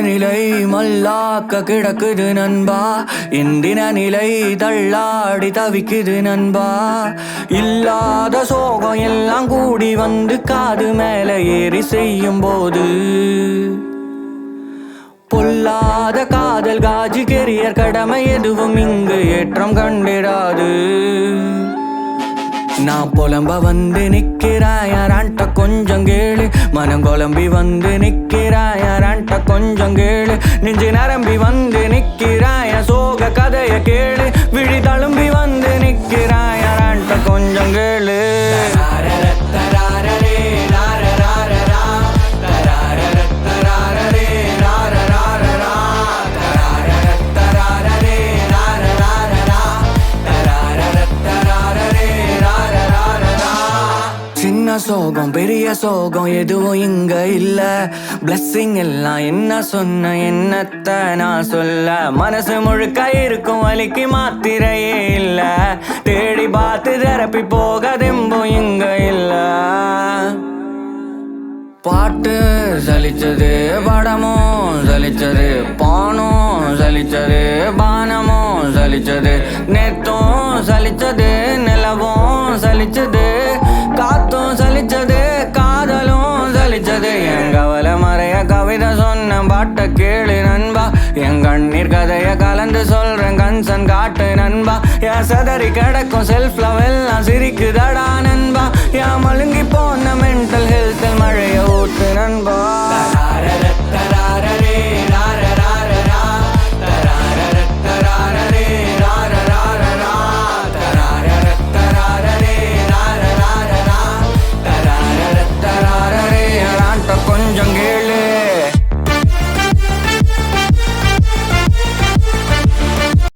நிலை மல்லாக்க கிடக்குது நண்பா. இந்தின நிலை தள்ளாடி தவிக்குது நண்பா. இல்லாத சோகம் எல்லாம் கூடி வந்து காது மேல ஏறி செய்யும் போது. பொல்லாத காதல் காஜி கெரியர் கடமை எதுவும் இங்கு ஏற்றம் கண்டிடாது நான் புலம்ப வந்து நிக்கிறாயாரான்ட்ட கொஞ்சம் கேளு. மனம் குழம்பி வந்து நிக்கிறாயாரான்ட்ட கொஞ்சம் கேளு நெஞ்சு நரம்பி வந்து சோகம் பெரிய சோகம் எதுவும் இங்க இல்ல. பிளஸ்ஸிங் எல்லாம் என்ன சொன்ன என்னத்த நான் சொல்ல? மனசு முழுக்க இருக்கும் வலிக்கு மாத்திரையே இல்ல. தேடி பார்த்து தெரப்பி போக தெம்பும் இங்க இல்ல. பாட்டு சலிச்சது படமும் சலிச்சது பானும் சலிச்சது பானமும் சலிச்சது நெத்தும் சலிச்சது. கதைய கலந்து சொல்றேன் கன்சன் காட்டு நண்பா. என் சதறி கிடக்கும் செல்ஃப் லவ் எல்லாம் சிரிக்குதடா நண்பா. என் மழுங்கி